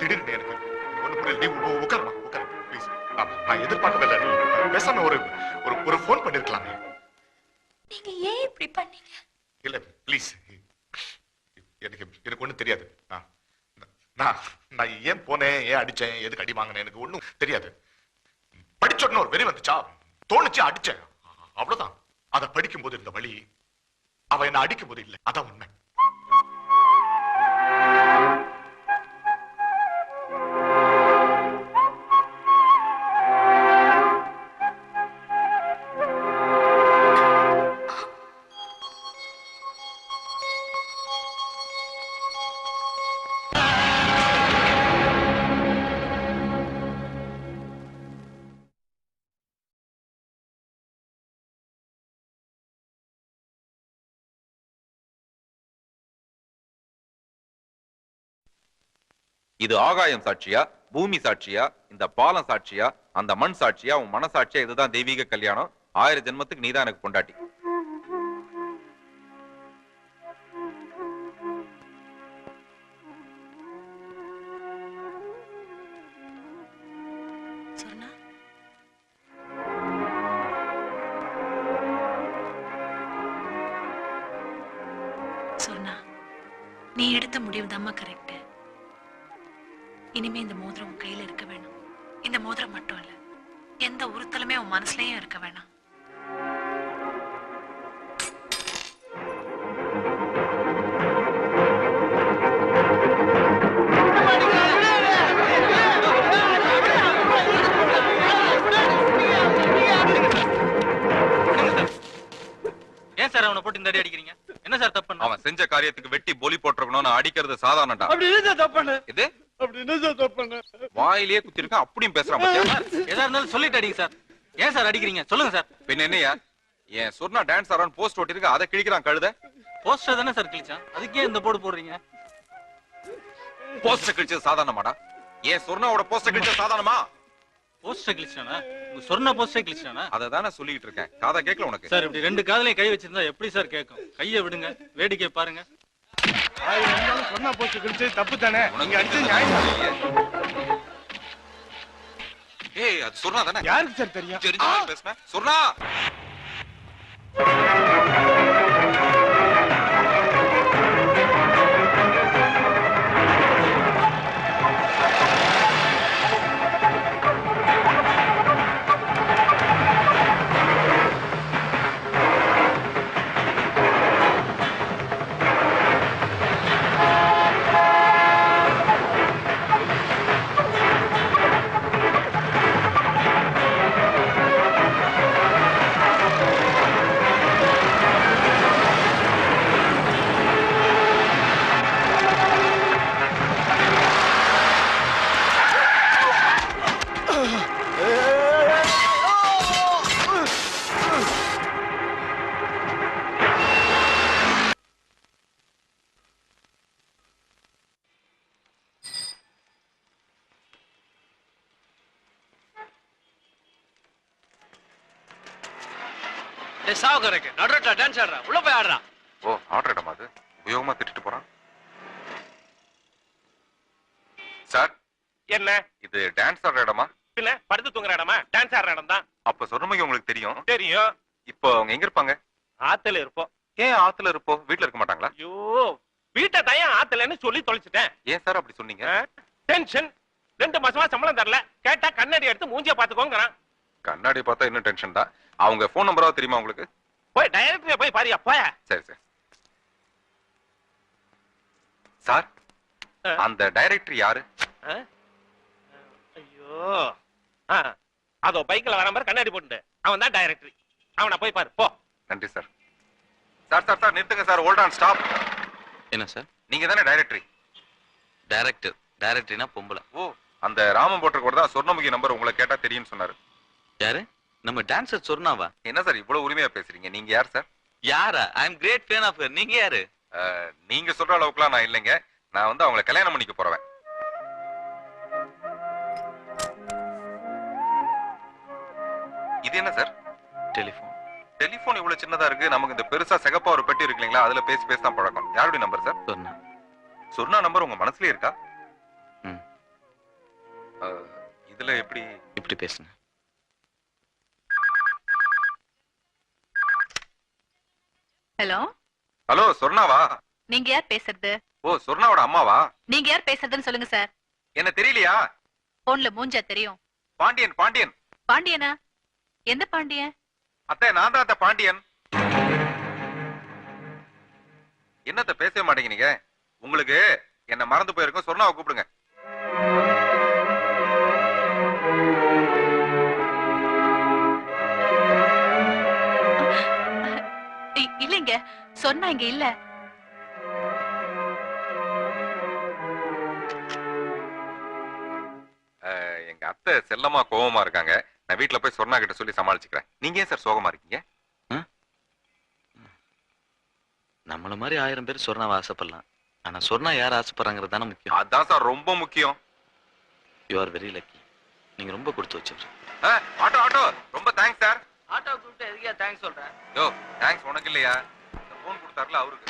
திடீர்னு எனக்கு ஒண்ணு புரியல. நீ நான் நீ பேசாம ஒரு ஒரு ஒரு ஃபோன் பண்ணிருக்கலாமே நீங்க ஏன் இப்படி பண்ணீங்க இல்ல ப்ளீஸ் எனக்கு எனக்கு ஒண்ணும் தெரியாது நான் நான் ஏன் போனேன் ஏன் அடிச்சேன் எதுக்கு அடி வாங்கினேன் எனக்கு ஒண்ணும் தெரியாது படிச்ச உடனே ஒரு வெறி வந்துச்சா தோணுச்சு அடிச்சேன் அவ்வளவுதான் அதை படிக்கும்போது இருந்த வழி அவ என்ன அடிக்கும் போது இல்ல அதான் உண்மை இது ஆகாயம் சாட்சியா பூமி சாட்சியா இந்த பாலம் சாட்சியா அந்த மண் சாட்சியா உன் மனசாட்சியா இதுதான் தெய்வீக கல்யாணம். ஆயிரம் ஜென்மத்துக்கு நீதான் எனக்கு கொண்டாட்டி செஞ்ச காரியத்துக்கு வெட்டி பொலி போட்டிருக்கணும்னு அடிக்கிறது சாதாரணடா அப்படி என்ன சார் தப்பு பண்ண இது அப்படி என்ன சார் தப்பு பண்ண வாயிலேயே குத்திருக்கான் அப்படியும் பேசுறான்? எதா இருந்தாலும் சொல்லிட்டு அடிங்க சார். ஏன் சார் அடிக்கிறீங்க? சொல்லுங்க சார். பின்ன என்னையா என் சொன்னா டான்ஸ் ஆறான்னு போஸ்ட் ஓட்டிருக்கு அதை கிழிக்கிறான் கழுத. போஸ்டர் தானே சார் கிழிச்சான். அதுக்கே இந்த போடு போடுறீங்க. போஸ்டர் கிழிச்சது சாதாரணமாடா. என் சொர்ணாவோட போஸ்டர் கிழிச்சது சாதாரணமா? போஸ்டர் கிழிச்சானா உங்க சொன்ன போஸ்டர் கிழிச்சானா அதை தானே சொல்லிட்டு இருக்கேன். காதை கேட்கல உனக்கு? சார் இப்படி ரெண்டு காதலையும் கை வச்சிருந்தா எப்படி சார் கேட்கும்? கையை விடுங்க வேடிக்கை பாருங்க. சொன்னா போச்சு கிழிச்சது தப்பு தானே உனக்கு நீங்க அடிச்சது நியாயம்? ஏய் அது சொன்னா தானே? யாருக்கு சார் தெரியும்? தெரிஞ்ச மாதிரி பேசுன? சொன்னா! சாவுக்காரக்கு நடுறா டான்ஸ் ஆடுறா. உள்ள போய் ஆடுறா. ஓ ஆர்டர் இடமா அது? உபயோகமா திட்டிட்டு போறான்? சார் என்ன? இது டான்ஸ் ஆடுற இடமா? பின்ன படுத்து தூங்குற இடமா? டான்ஸ் ஆடுற இடம் தான் அப்ப சொன்னமைக்கு உங்களுக்கு தெரியும். தெரியும். இப்போ அவங்க எங்க இருப்பாங்க? ஆத்துல இருப்போம். ஏன் ஆத்துல இருப்போ? வீட்ல இருக்க மாட்டாங்களா? ஐயோ வீட்டை தயன் ஆத்துலன்னு சொல்லி தொலைச்சிட்டேன். ஏன் சார் அப்படி சொன்னீங்க? டென்ஷன் ரெண்டு மாசமா சம்பளம் தரல. கேட்டா கண்ணாடி எடுத்து மூஞ்சிய பாத்துக்கோங்கிறான் கண்ணாடி பார்த்தா இன்னும் டென்ஷன் தான் அவங்க ஃபோன் நம்பரா தெரியுமா உங்களுக்கு? போய் டைரக்டர் போய் பாரியா போய. சரி சரி. சார். அந்த டைரக்டர் யாரு? ஐயோ. ஆ, அதோ பைக்ல வர மாதிரி கண்ணாடி போட்டு அவன் தான் டைரக்டர். அவனை போய் பாரு போ. நன்றி சார். சார் சார் சார் நிறுத்துங்க சார். ஹோல்ட் ஆன் ஸ்டாப் என்ன சார்? நீங்க தானே டைரக்டரி. டைரக்டர். டைரக்டர்னா பொம்பளை. ஓ அந்த ராமன் போட்டர் கூட தான் சொர்ணமுகி நம்பர் உங்களை கேட்டா தெரியும்னு சொன்னாரு. யாரு? நம்ம டான்சர் சொன்னாவா என்ன சார் இவ்வளவு உரிமையா பேசுறீங்க? நீங்க யார் சார்? யாரா? I am great fan of நீங்க யாரு? நீங்க சொல்ற அளவுக்குலாம் நான் இல்லைங்க. நான் வந்து அவங்களை கல்யாணம் பண்ணிக்க போறேன் இது என்ன சார்? டெலிஃபோன் டெலிபோன் இவ்வளவு சின்னதா இருக்கு. நமக்கு இந்த பெருசா சிகப்பா ஒரு பெட்டி இருக்கு இல்லைங்களா அதுல பேசி பேசி தான் பழக்கம். யாருடைய நம்பர் சார்? சொன்னா சொன்னா நம்பர் உங்க மனசுலயே இருக்கா? இதுல எப்படி? இப்படி பேசுங்க. சொர்ணாவா நீங்க யார் பேசுறது? ஓ சொர்ணாவோட அம்மாவா? நீங்க யார் பேசுறதுன்னு சொல்லுங்க சார். என்ன தெரியலையா? போன்ல மூஞ்சா தெரியும். பாண்டியன் பாண்டியன். பாண்டியனா? எந்த பாண்டியன்? அத்தை நான் தான் அத்தை பாண்டியன். என்னத்த பேசவே மாட்டேங்கிறீங்க? உங்களுக்கு என்ன மறந்து போயிருக்கும் சொர்ணாவை கூப்பிடுங்க. சொன்னா இங்க இல்ல. எங்க அத்தை செல்லமா கோவமா இருக்காங்க. நான் வீட்ல போய் சொர்ணா கிட்ட சொல்லி சமாளிச்சுக்கிறேன். நீங்க ஏன் சார் சோகமா இருக்கீங்க? நம்மள மாதிரி ஆயிரம் பேர் சொர்ணாவை ஆசைப்படலாம். ஆனா சொர்ணா யார் ஆசைப்படுறாங்கிறது தானே முக்கியம். அதான் சார் ரொம்ப முக்கியம். யூ ஆர் வெரி லக்கி நீங்க ரொம்ப கொடுத்து அஹ், ஆட்டோ ஆட்டோ. ரொம்ப தேங்க்ஸ் சார். ஆட்டோ கூப்பிட்டு எதுக்கே தேங்க்ஸ் சொல்றேன் யோ தேங்க்ஸ் உனக்கு இல்லையா? இந்த போன் கொடுத்தாருல அவருக்கு.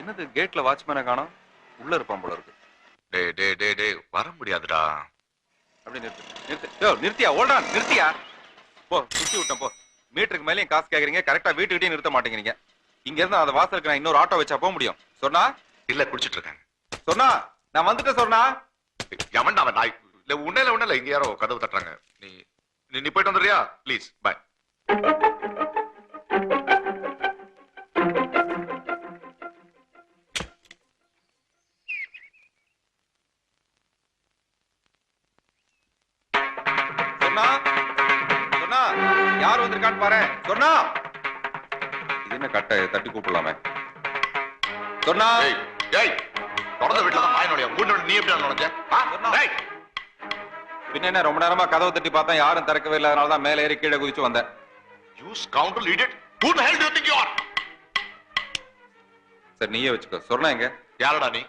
என்னது கேட்ல வாட்ச்மேனை காணோம்? உள்ள இருப்பான் போல இருக்கு. டேய் டேய் டேய் டேய் வர முடியாதுடா. அப்படி நிறுத்து நிறுத்து. யோ நிறுத்தியா? ஓல்டான் நிறுத்தியா? போ சுத்தி விட்டேன் போ. மீட்டருக்கு மேலேயும் காசு கேக்குறீங்க கரெக்டா வீட்டுக்கிட்டே நிறுத்த மாட்டேங்கிறீங்க. இங்க இருந்து அந்த வாசலுக்கு நான் இன்னொரு ஆட்டோ வச்சா போக முடியும். சொன்னா? இல்ல குடிச்சிட்டு இருக்காங்க. சொன்னா? நான் வந்துட்டேன் சொன்னா? எவன் அவன்? நாய் இல்ல உன்னையில உன்னில இங்க யாரோ கதவு தட்டுறாங்க. நீ நீ போயிட்டு வந்துடுறியா? ப்ளீஸ் பாய் சொன்னா? சொன்னா? யார் வந்திருக்கான்னு பாரு. சொன்னா? இது என்ன கட்டை? தட்டி கூப்பிடலாமே. சொன்னா? டேய் டேய் தொடர்ந்த வீட்டுல தான் நீ எப்படி பின்ன என்ன ரொம்ப நேரமா கதவை தட்டி பார்த்தா யாரும் திறக்கவே இல்லாதனால தான் மேலே ஏறி கீழே குதிச்சு வந்தேன். You scoundrel idiot who the hell do you think you are? சரி நீயே வச்சுக்கோ. சொன்னா எங்க? யாரடா நீ?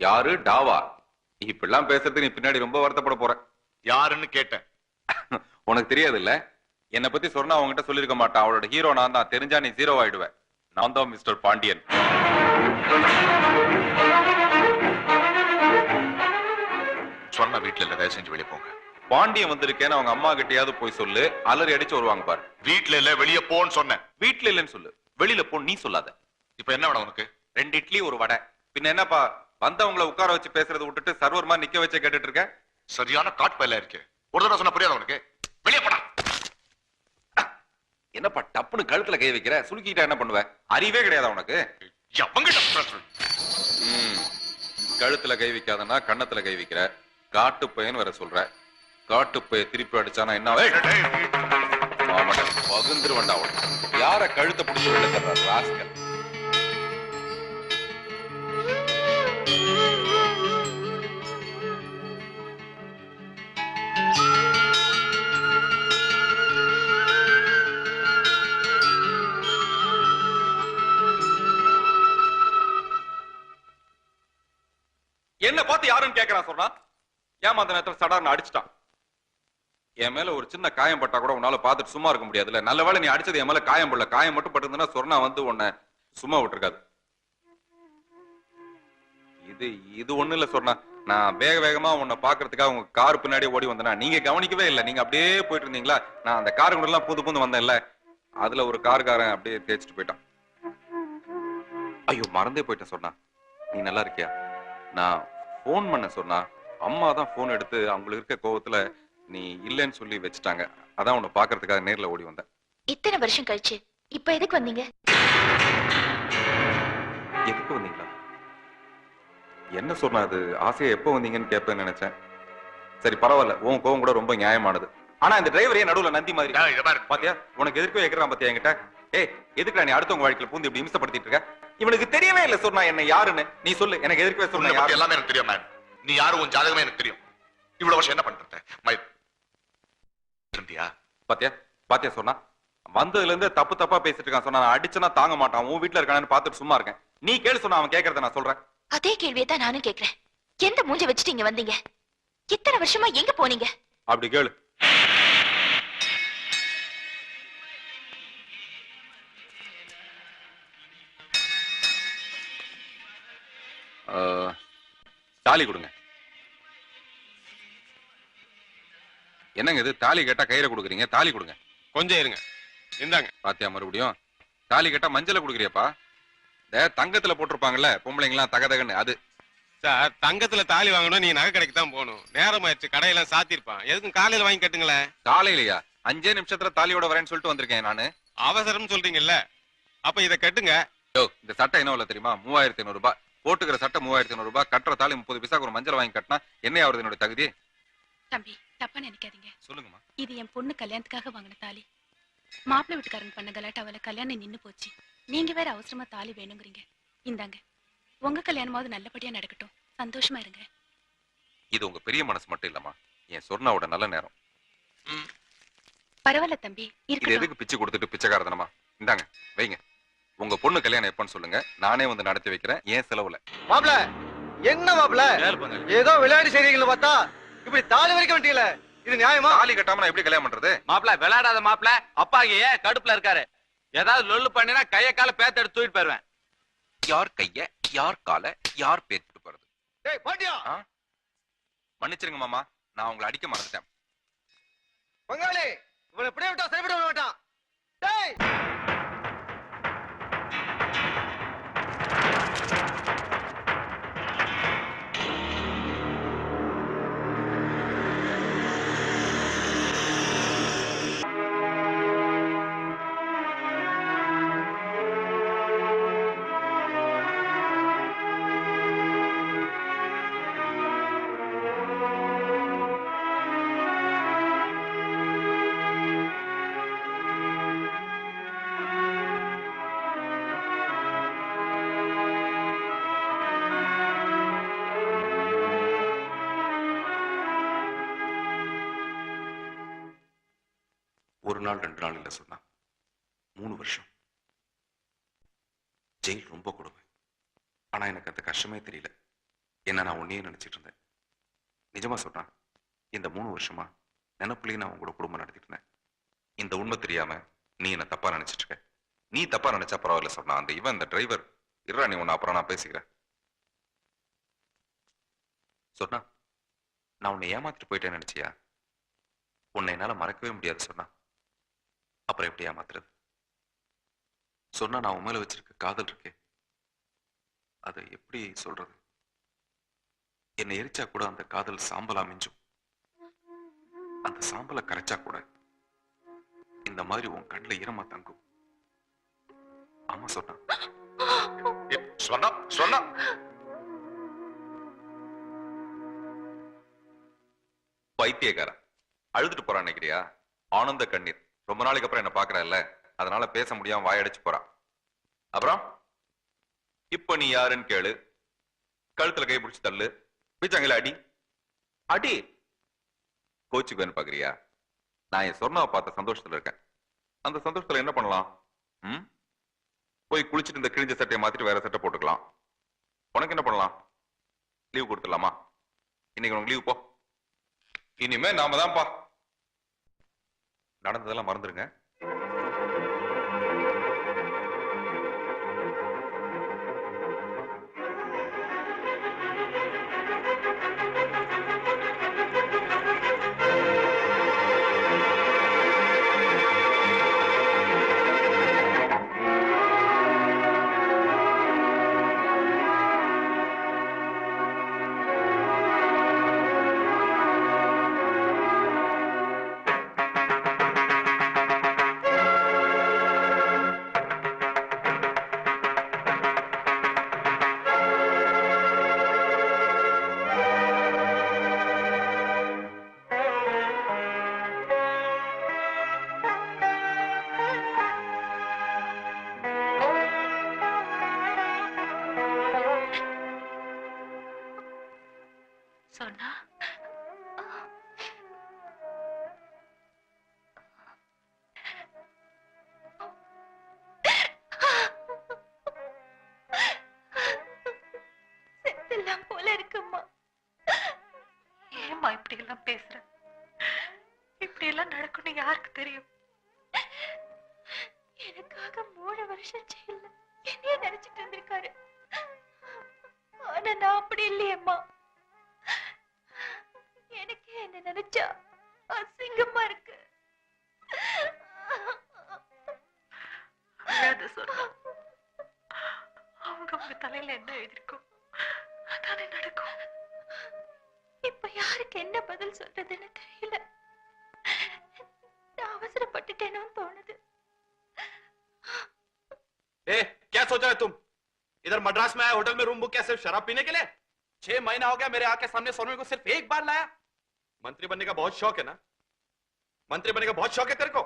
யாரு? டாவா. இப்படிலாம் பேசுறதுக்கு நீ பின்னாடி ரொம்ப வருத்தப்பட போற. யாருன்னு கேட்டேன். உனக்கு தெரியாது இல்ல என்னை பத்தி சொன்னா அவங்ககிட்ட சொல்லிருக்க மாட்டான் அவளோட ஹீரோ நான் தான். தெரிஞ்சா நீ ஜீரோ ஆயிடுவேன் நான் தான் மிஸ்டர் பாண்டியன். சொன்ன வீட்டுல இல்ல தயவு செஞ்சு வெளியே போங்க. பாண்டியன் வந்திருக்கேன்னு அவங்க அம்மா கிட்டயாவது போய் சொல்லு. அலறி அடிச்சு வருவாங்க பாரு. வீட்டுல இல்ல வெளியே போன்னு சொன்னேன். வீட்ல இல்லைன்னு சொல்லு. வெளியில போ நீ சொல்லாத. இப்ப என்ன வேணும் உனக்கு? ரெண்டு இட்லி ஒரு வடை. பின்ன என்னப்பா வந்தவங்கள உட்கார வச்சு பேசுறத விட்டுட்டு சர்வர் மாதிரி நிக்க வச்சு கேட்டுட்டு இருக்க? சரியான காட்பையில இருக்கு. ஒரு தடவை சொன்ன புரியாத உனக்கு? வெளியே போடா. என்னப்பா டப்புன்னு கழுத்துல கை வைக்கிற? சுலுக்கிட்டா என்ன பண்ணுவ? அறிவே கிடையாதா உனக்கு. கழுத்துல கை வைக்காதனா கண்ணத்துல கை வைக்கிற. காட்டு பையன் வேற சொல்ற. காட்டு போய் திருப்பி அடிச்சானா என்ன? ஆகும்? டேய், பகுந்துருவண்டா அவன். யார கழுத்தை பிடிச்சி விழுத்துறா ராஸ்கர் என்ன பார்த்து யாருன்னு கேக்குறான் சொல்றான் ஏமாந்த நேரத்துல சடார்னு அடிச்சிட்டான். என் மேல ஒரு சின்ன காயம் பட்டா கூட உன்னால பார்த்துட்டு சும்மா இருக்க முடியாதுல்ல. நல்ல வேலை நீ அடிச்சது என் மேல காயம் படல. காயம் மட்டும் பட்டிருந்தா சொன்னா வந்து உன்னை சும்மா விட்டுருக்காது. இது இது ஒண்ணு இல்ல சொன்னா நான் வேக வேகமா உன்னை பாக்குறதுக்காக உங்க கார் பின்னாடி ஓடி வந்தேனா நீங்க கவனிக்கவே இல்லை. நீங்க அப்படியே போயிட்டு இருந்தீங்களா நான் அந்த கார் கூட எல்லாம் புது புது வந்தேன்ல. அதுல ஒரு கார்காரன் அப்படியே தேய்ச்சிட்டு போயிட்டான். ஐயோ மறந்தே போயிட்டேன் சொன்னா நீ நல்லா இருக்கியா? நான் ஃபோன் பண்ண சொன்னா அம்மா தான் ஃபோன் எடுத்து அவங்களுக்கு இருக்க கோவத்துல நீ இல்லைன்னு சொல்லி வச்சுட்டாங்க. அதான் உன்னை பாக்குறதுக்காக நேர்ல ஓடி வந்தேன். இத்தனை வருஷம் கழிச்சு இப்ப எதுக்கு வந்தீங்க? எதுக்கு வந்தீங்களா? என்ன சொன்னா அது? ஆசையா எப்போ வந்தீங்கன்னு கேட்பேன்னு நினைச்சேன். சரி பரவாயில்ல. உன் கோவம் கூட ரொம்ப நியாயமானது. ஆனா இந்த டிரைவரே நடுவுல நந்தி மாதிரி டேய், இதை பாரு. பாத்தியா? உனக்கு எதிர்க்கவே எக்கிறான் பாத்தியா என்கிட்ட? ஏய் எதுக்குடா நீ அடுத்தவங்க வாழ்க்கையில பூந்து இப்படி இம்சப்படுத்திட்டு இருக்க? இவனுக்கு தெரியவே இல்ல சொன்னா என்ன யாருன்னு. நீ சொல்லு எனக்கு எதிர்க்கவே சொன்ன எல்லாமே எனக்கு தெரியும் மேம் நீ யாரும் உன் ஜாதகமே எனக்கு தெரியும். இவ்வளவு வருஷம் என்ன பண்ணிட்டு பேசிட்டு பாத்தியா? பாத்தியா சொன்னா? வந்ததுல இருந்து தப்பு தப்பா பேசிட்டு இருக்கான் சொன்னா அடிச்சனா தாங்க மாட்டான். உன் வீட்டுல இருக்கானு பாத்துட்டு சும்மா இருக்கேன். நீ கேளு சொன்னா அவன் கேக்குறத நான் சொல்றேன். அதே கேள்வியை நானும் கேக்குறேன். எந்த மூஞ்ச வச்சுட்டு இங்க வந்தீங்க? இத்தனை வருஷமா எங்க போனீங்க? அப்படி கேளு. தாலி கொடுங்க. என்னங்க இது? தாலி கேட்டா கயிறை கொடுக்குறீங்க? தாலி கொடுங்க. கொஞ்சம் இருங்க. இந்தாங்க. பாத்தியா மறுபடியும்? தாலி கேட்டா மஞ்சளை கொடுக்குறியப்பா. இந்த தங்கத்துல போட்டிருப்பாங்கல்ல பொம்பளைங்களாம் தகதகன்னு அது. சார் தங்கத்துல தாலி வாங்கணும் நீ நகை கடைக்கு தான் போகணும். நேரம் ஆயிடுச்சு கடையெல்லாம் சாத்திருப்பான். எதுக்கும் காலையில வாங்கி கட்டுங்களேன் காலையிலயா? அஞ்சே நிமிஷத்துல தாலியோட வரேன்னு சொல்லிட்டு வந்திருக்கேன் நானு. அவசரம் சொல்றீங்கல்ல? அப்ப இத கட்டுங்க. இந்த சட்டை என்ன விலை தெரியுமா? மூவாயிரத்தி ஐநூறு ரூபாய். போட்டுக்கிற சட்டை மூவாயிரத்தி ஐநூறு ரூபாய். கட்டுற தாலி முப்பது பைசாக்கு ஒரு மஞ்சள் வாங்கி கட்டினா என்ன ஆகுறது என்னோட தகுதி? தம்பி தப்பா நினைக்காதீங்க. சொல்லுங்கம்மா. இது என் பொண்ணு கல்யாணத்துக்காக வாங்கின தாலி. மாப்பிள்ளை வீட்டுக்காரங்க பண்ண கலாட்டாவில கல்யாணம் நின்னு போச்சு. நீங்க வேற அவசரமா தாலி வேணுங்கிறீங்க. இந்தாங்க. உங்க கல்யாணமாவது நல்லபடியா நடக்கட்டும். சந்தோஷமா இருங்க. இது உங்க பெரிய மனசு மட்டும் இல்லம்மா. என் சொர்ணாவோட நல்ல நேரம். பரவாயில்ல தம்பி. இது எதுக்கு பிச்சை கொடுத்துட்டு பிச்சைக்காரதனமா இந்தாங்க வைங்க. உங்க பொண்ணு கல்யாணம் எப்பன்னு சொல்லுங்க. நானே வந்து நடத்தி வைக்கிறேன். ஏன் செலவுல. மாப்ள என்ன மாப்ள ஏதோ விளையாடி செய்றீங்கன்னு பார்த்தா இப்படி தாலி வரைக்கும் வந்துட்டீங்களே இது நியாயமா? தாலி கட்டாம நான் எப்படி கல்யாணம் பண்றது? மாப்ள விளையாடாத மாப்ள அப்பா ஏன் கடுப்புல இருக்காரு? ஏதாவது லொல்லு பண்ணினா கைய கால பேத்த எடுத்து தூக்கிட்டு போயிருவேன். யார் கைய யார் கால யார் பேத்துட்டு போறது? டேய் பாட்டியா? ஆ? மன்னிச்சிருங்க மாமா நான் உங்களை அடிக்க மறந்துட்டேன். பங்காளி இவனை இப்படியே விட்டா சரிப்பட விட மாட்டான். டேய்! நாள் ரெண்டு நாள் இல்ல சொன்னா. மூணு வருஷம். ஜெயில் ரொம்ப கொடுமை. ஆனா எனக்கு அந்த கஷ்டமே தெரியல. என்ன நான் உன்னையே நினைச்சிட்டு இருந்தேன். நிஜமா சொல்றேன். இந்த மூணு வருஷமா நினப்புலயே நான் உங்களோட குடும்பம் நடத்திட்டு இருந்தேன். இந்த உண்மை தெரியாம நீ என்ன தப்பா நினைச்சிட்டு இருக்க. நீ தப்பா நினைச்சா பரவாயில்ல சொன்னா அந்த இவன் இந்த டிரைவர் இருடா நீ உன்னை அப்புறம் நான் பேசிக்கிறேன். சொன்னா நான் உன்னை ஏமாத்திட்டு போயிட்டேன்னு நினைச்சியா? உன்னை என்னால மறக்கவே முடியாது சொன்னா. அப்புறம் எப்படியா மாத்துறது சொன்னா நான் உன் மேல வச்சிருக்க காதல் இருக்கே. அதை எப்படி சொல்றது? என்னை எரிச்சா கூட அந்த காதல் சாம்பலா மிஞ்சும். அந்த சாம்பலை கரைச்சா கூட இந்த மாதிரி உன் கண்ணுல ஈரமா தங்கும். ஆமா சொன்னா. சொன்னா சொன்னா. அழுதுட்டு போறான் நினைக்கிறியா? ஆனந்த கண்ணீர். ரொம்ப நாளைக்கு அப்புறம் என்ன பாக்குறல்ல அதனால பேச முடியாம வாயடிச்சு போறான் அப்புறம்? இப்ப நீ யாருன்னு கேளு. கழுத்துல கை பிடிச்சு தள்ளு. பிச்சாங்கல அடி. அடி. கோச்சுக்குவேன்னு பாக்குறியா? நான் என் சொர்ணாவை பார்த்த சந்தோஷத்துல இருக்கேன். அந்த சந்தோஷத்துல என்ன பண்ணலாம்? ம்? போய் குளிச்சுட்டு இந்த கிழிஞ்ச சட்டையை மாத்திட்டு வேற சட்டை போட்டுக்கலாம். உனக்கு என்ன பண்ணலாம்? லீவ் கொடுத்துடலாமா? இன்னைக்கு உனக்கு லீவ் போ. இனிமே நாம தான்ப்பா. நடந்ததெல்லாம் மறந்துடுங்க எல்லாம் பேசுற இப்படி எல்லாம் நடக்கும்னு யாருக்கு தெரியும்? எனக்காக மூணு வருஷம் ஜெயில்ல என்னைய நினைச்சிட்டு இருந்திருக்காரு ஆனா நான் அப்படி இல்லையேம்மா. எனக்கே என்ன நினைச்சா அசிங்கமா இருக்கு. அவங்க உங்க தலையில என்ன எழுதிருக்கோம் இப்ப யாருக்கு என்ன பதில் சொல்றதுன்னு தெரியல நான் அவசரப்பட்டுட்டேனோன்னு தோணுது ए क्या सोच रहे हो तुम इधर मद्रास में आया होटल में रूम बुक किया सिर्फ शराब पीने के लिए छह महीना हो गया मेरे आके सामने सोने को सिर्फ एक बार लाया मंत्री बनने का बहुत शौक है ना मंत्री बनने का बहुत शौक है तेरे को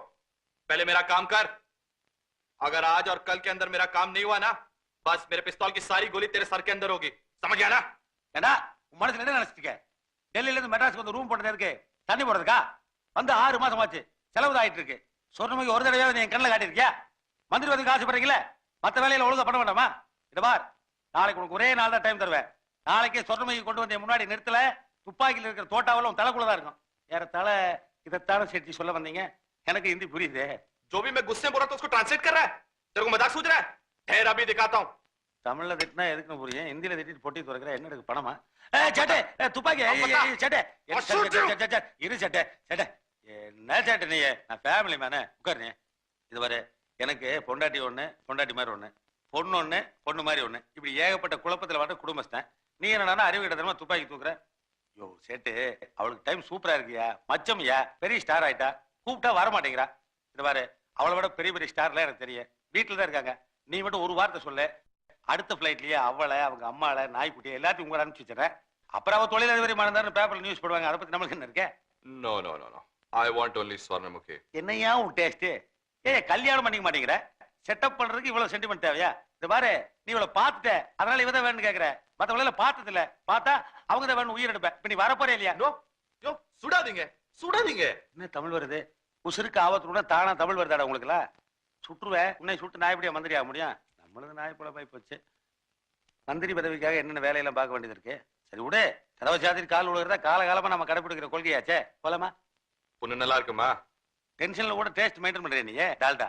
पहले मेरा काम कर अगर आज और कल के अंदर मेरा काम नहीं हुआ ना बस मेरे पिस्तौल की सारी गोली तेरे सर के अंदर होगी समझ गया ना ஏண்டா உன் மனசுல என்ன நினைச்சிருக்க டெல்லியில இருந்து மெட்ராஸ்க்கு வந்து ரூம் போட்டது எதுக்கு தண்ணி போடுறதுக்கா வந்து ஆறு மாசம் ஆச்சு செலவு ஆயிட்டு இருக்கு சொன்னமைக்கு ஒரு தடவை நீ என் கண்ணில் காட்டியிருக்கியா மந்திரி வந்து ஆசைப்படுறீங்களே மத்த வேலையில ஒழுங்கா பண்ண வேண்டாமா இத பார் நாளைக்கு உனக்கு ஒரே நாள் தான் டைம் தருவேன் நாளைக்கே சொர்ணமைக்கு கொண்டு வந்து என் முன்னாடி நிறுத்தல துப்பாக்கியில் இருக்கிற தோட்டாவில் உன் தலைக்குள்ள தான் இருக்கும் ஏற தலை இதைத்தானே சேர்த்து சொல்ல வந்தீங்க எனக்கு ஹிந்தி புரியுது जो भी मैं गुस्से में बोल रहा था उसको ट्रांसलेट कर रहा है तेरे को मजाक सूझ रहा है ठहर अभी दिखाता हूँ தமிழ்ல திட்டினா எதுக்கு புரியும். ஹிந்தியில திட்டிட்டு பொட்டி துறக்கிற என்ன எனக்கு பணமா? சேட்டே! துப்பாக்கி! சேட்டே! இரு சேட்டே சேட்டே! என்ன சேட்டே நீ? நான் ஃபேமிலி மேனே உட்காரு இது வர எனக்கு பொண்டாட்டி ஒண்ணு பொண்டாட்டி மாதிரி ஒண்ணு பொண்ணு ஒண்ணு பொண்ணு மாதிரி ஒண்ணு. இப்படி ஏகப்பட்ட குழப்பத்துல வர குடும்பஸ்தன். நீ என்னடா அறிவு கிட்டத்தனமா துப்பாக்கி தூக்குற. யோ சேட்டு! அவளுக்கு டைம் சூப்பரா இருக்கியா? மச்சம்யா? பெரிய ஸ்டார் ஆயிட்டா? கூப்பிட்டா வர மாட்டேங்கிறா இது பாரு. அவளை விட பெரிய பெரிய ஸ்டார்லாம் எனக்கு தெரியும். வீட்டுல தான் இருக்காங்க. நீ மட்டும் ஒரு வார்த்தை சொல்லு. அடுத்த ஃப்ளைட்லயே அவளை அவங்க அம்மாவை நாய்க்குட்டி எல்லாத்தையும் உங்களை அனுப்பிச்சு வச்சுறேன் அப்புறம் அவ தொழிலதிபர் மனந்தாரு பேப்பர்ல நியூஸ் போடுவாங்க. அதை பத்தி நம்மளுக்கு என்ன இருக்கே? No no no no I want only Swarnamukhi என்னையா உன் டேஸ்ட் ஏ கல்யாணம் பண்ணிக்க மாட்டேங்கிற. செட்டப் பண்றதுக்கு இவ்வளவு சென்டிமெண்ட் தேவையா? இந்த பாரு நீ இவ்வளவு பார்த்துட்ட. அதனால இவதான் வேணும்னு கேக்குற. மத்தவங்கள பார்த்தது இல்ல. பார்த்தா அவங்க தான் வேணும் உயிர் எடுப்பேன். இப்ப நீ வரப்போறே இல்லையா? நோ யோ சுடாதீங்க. சுடாதீங்க. என்ன தமிழ் வருது? உசுருக்கு ஆபத்துடன் தானா தமிழ் வருதாடா உங்களுக்குல சுற்றுவேன் உன்னை சுட்டு நான் எப்படியா மந்திரி ஆக முடியும். நம்மளது நாய் போல போய் போச்சு. மந்திரி பதவிக்காக என்னென்ன வேலையெல்லாம் பார்க்க வேண்டியது இருக்கு? சரி விடு. கதவை சாத்திரி கால் விழுகிறதா காலகாலமா நம்ம கடைபிடிக்கிற கொள்கையாச்சே. போலாமா? பொண்ணு நல்லா இருக்குமா? டென்ஷன்ல கூட டேஸ்ட் மெயின்டைன் பண்றேன் நீ டால்டா.